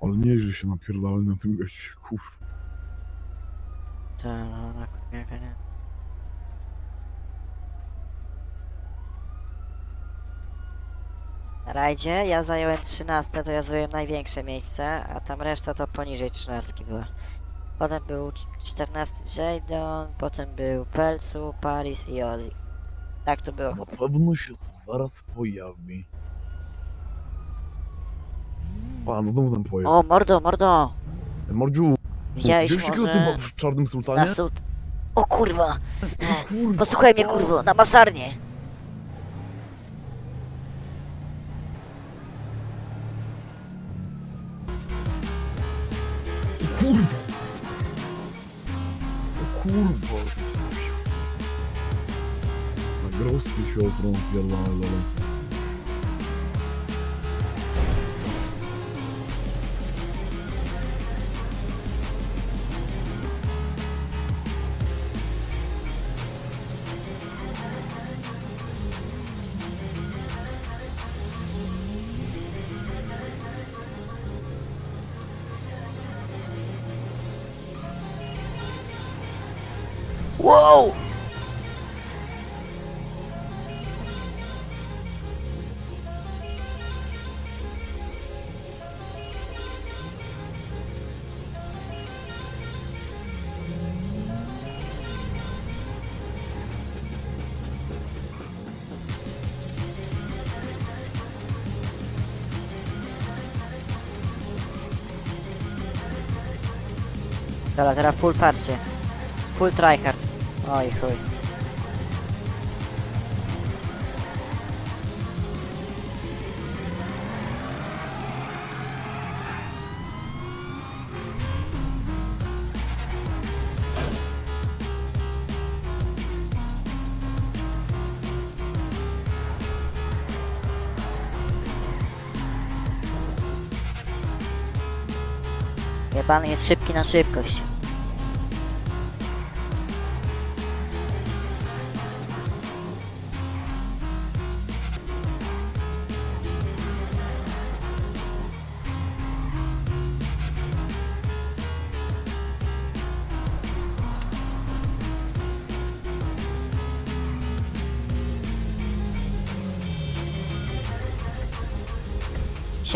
Ale nieźle się napierdalali na tym gościu, kurwa. Ta, no, na kurwiaka nie. Na rajdzie ja zająłem 13, to ja zająłem największe miejsce, a tam reszta to poniżej 13 była. Potem był 14 Jadon, potem był Pelcu, Paris i Ozzy. Tak to było. Na pewno się to zaraz pojawi. Pan, znowu tam pojawi. O, mordo, mordo! Mordziu, Widziałeś widziałeś takiego może... typa w czarnym sultanie? Na sud... O kurwa! Kurwa. Posłuchaj mnie kurwo, na masarnię! Kurwa. O kurwa. Na groski się otrą pierdolę, Wow! Dobra, teraz full patrzcie. Full tryhard. Oj chuj. Jebany jest szybki na szybkość.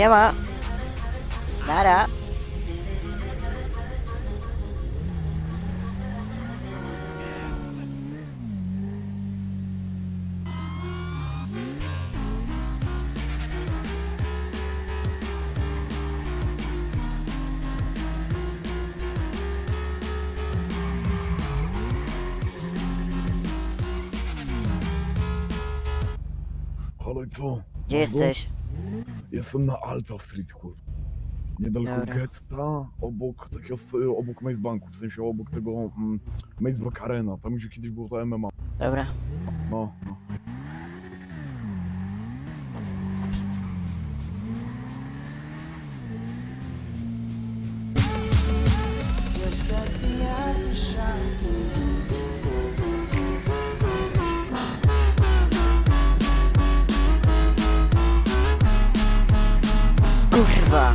Siema. Nara. Ale co? Gdzie Mordo? jesteś? Jestem na Alta Street, kurwa. Niedaleko Dobra. getta, obok takiego, st- obok Maze Banku, w sensie obok tego mm, Maze Bank Arena, tam gdzie kiedyś było to MMA. Dobra. No, no. Kurwa.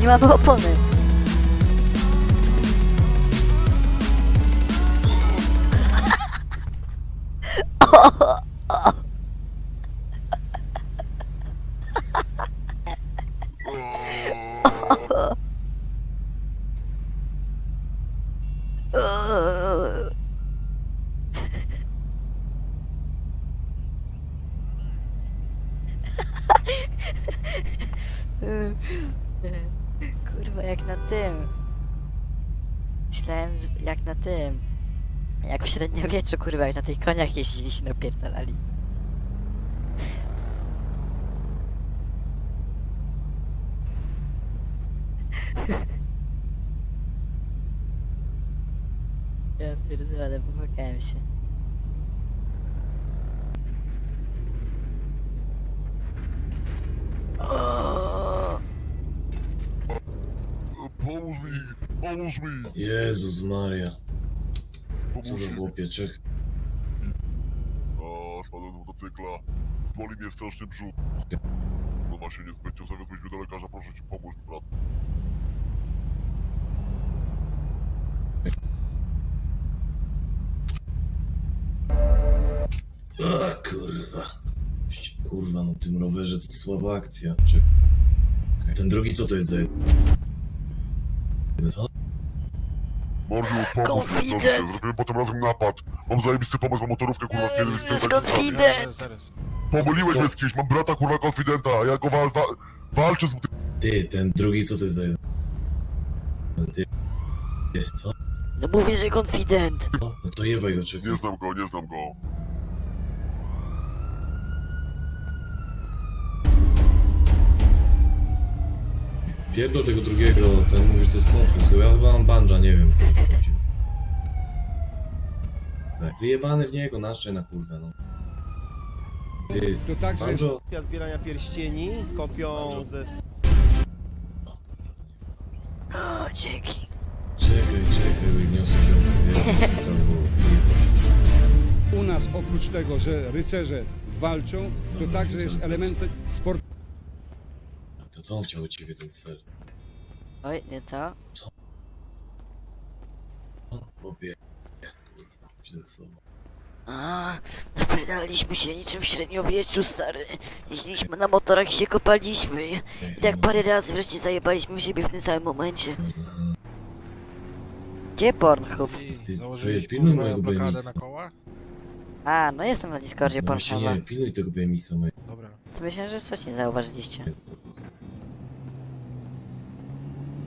Nie mamy opony. Kurwa, jak na tym. Myślałem, jak na tym. Jak w średniowieczu, kurwa, jak na tych koniach jeździli się napierdalali. Ja pierdolę, popłakałem się. Pomóż mi! Pomóż mi! Jezus Maria, co za mi! chłopieczek. A, spadłem z motocykla. Boli mnie strasznie brzuch. No właśnie, niezbędnie zawiódłbyś mnie do lekarza, proszę cię, pomóż mi, brat. A kurwa. Kurwa, na tym rowerze to słaba akcja. Czekaj. Ten drugi co to jest za... jeden? Co? Morziu, pomóż mi, proszę cię. Confident. Zrobiłem potem razem napad. Mam zajebisty pomysł, mam motorówkę, kurwa, kiedy To jest confident! Pomyliłeś mnie z kimś, mam brata, kurwa, konfidenta, a ja go wal, wa walczę z... Ty, ten drugi co to jest za... jeden? Ty, ty, co? No mówię, że confident! O, no to jebaj go, czekaj. Nie znam go, nie znam go. Pierdol tego drugiego, ten mówi, że to jest konflikt. Ja chyba mam banja, nie wiem. Tak, Wyjebany w niego, naszczaj na kurwę, no. Ty, To także banjo... Kopia zbierania pierścieni, kopią ze O, dzięki. Czekaj, czekaj, wyniosę się. To było... u nas oprócz tego, że rycerze walczą, to także jest elementem sportu. Co on chciał od ciebie, ten sfer? Oj, nie to. O, chłopie. Kurwa, źle tobą. A, napierdaliśmy się niczym w średniowieczu, stary. Jeździliśmy na motorach i się kopaliśmy. I tak parę razy wreszcie zajebaliśmy siebie w tym samym momencie. Gdzie Pornhub? Ty sobie pilnuj mojego blokadę BMX. na koła? A, no jestem na Discordzie No właśnie Pornhuba. nie, pilnuj tego BMX-a mojego. Dobra. To myślałem, że coś nie zauważyliście.